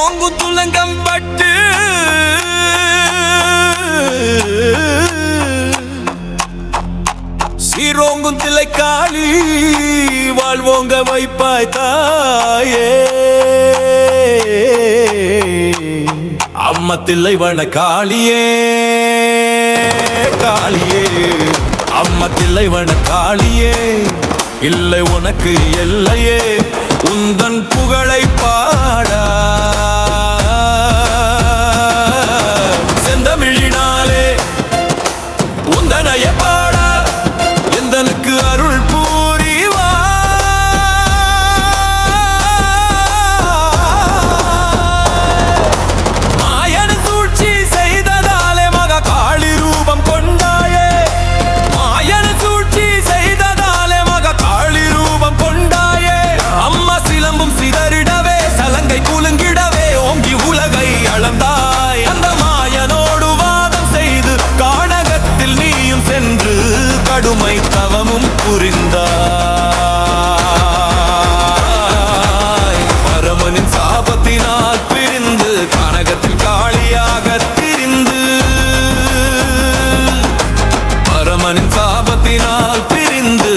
ஓங்கு துலங்கம் பட்டு சீரோங்கும் திளைக்காலி வாழ்வோங்க வைப்பாய் தாயே. அம்மா தில்லை வன காளியே காளியே. அம்மா தில்லை வன காளியே இல்லை உனக்கு எல்லையே. உந்தன் புகழை பா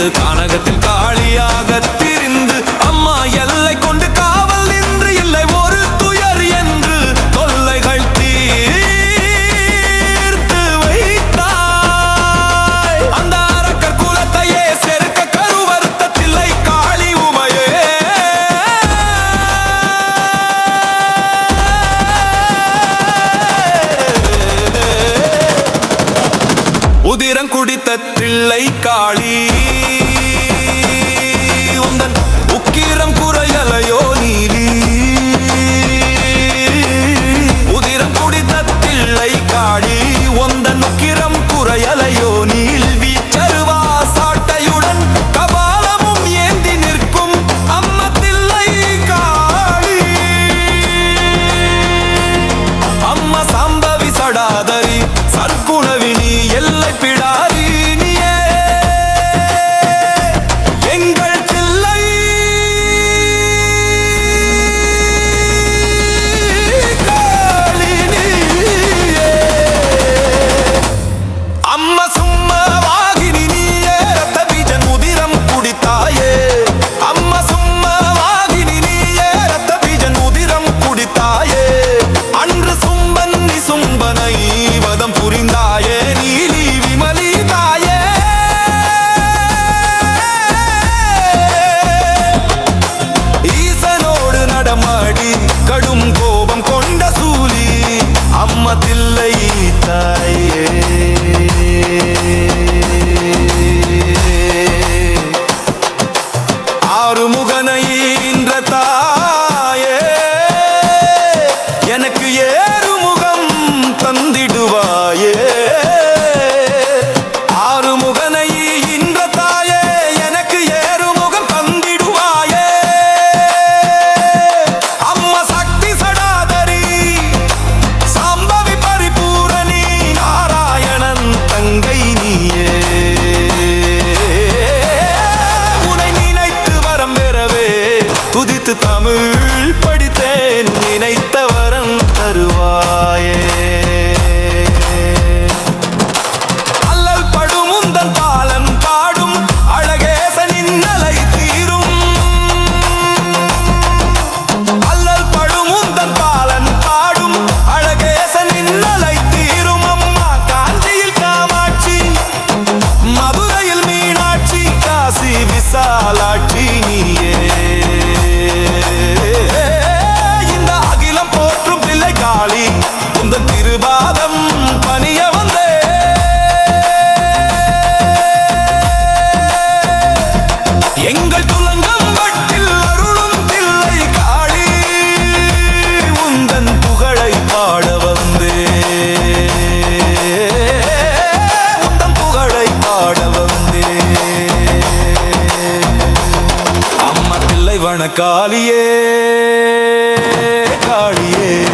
கானகத்தில் காளியாக திரிந்து அம்மா எல்லை கொண்டு காவல் நின்று இல்லை ஒரு துயர் என்று தொல்லைகள் தீர்த்து வைத்தாய். அந்த அரக்கர் குலத்தையே செருக்க கருவருத்தத்தில்லை காளி உமையே. உதிரம் குடித்த தில்லை காளி. தலைவன காளியே காளியே.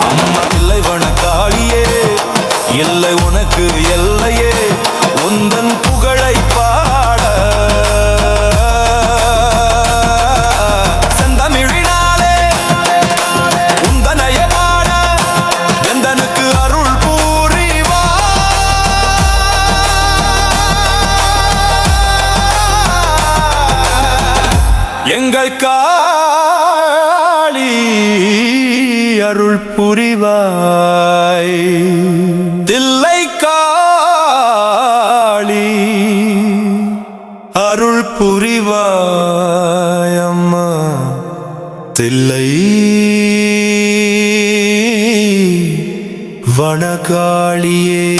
அம்மா தலைவன காளியே. இல்லை உனக்கு எல்லையே. உந்தன் புகழை பா எங்கள் காளி அருள் புரிவாய். தில்லை காளி அருள் புரிவாய் அம்மா. தில்லை வனகாளியே.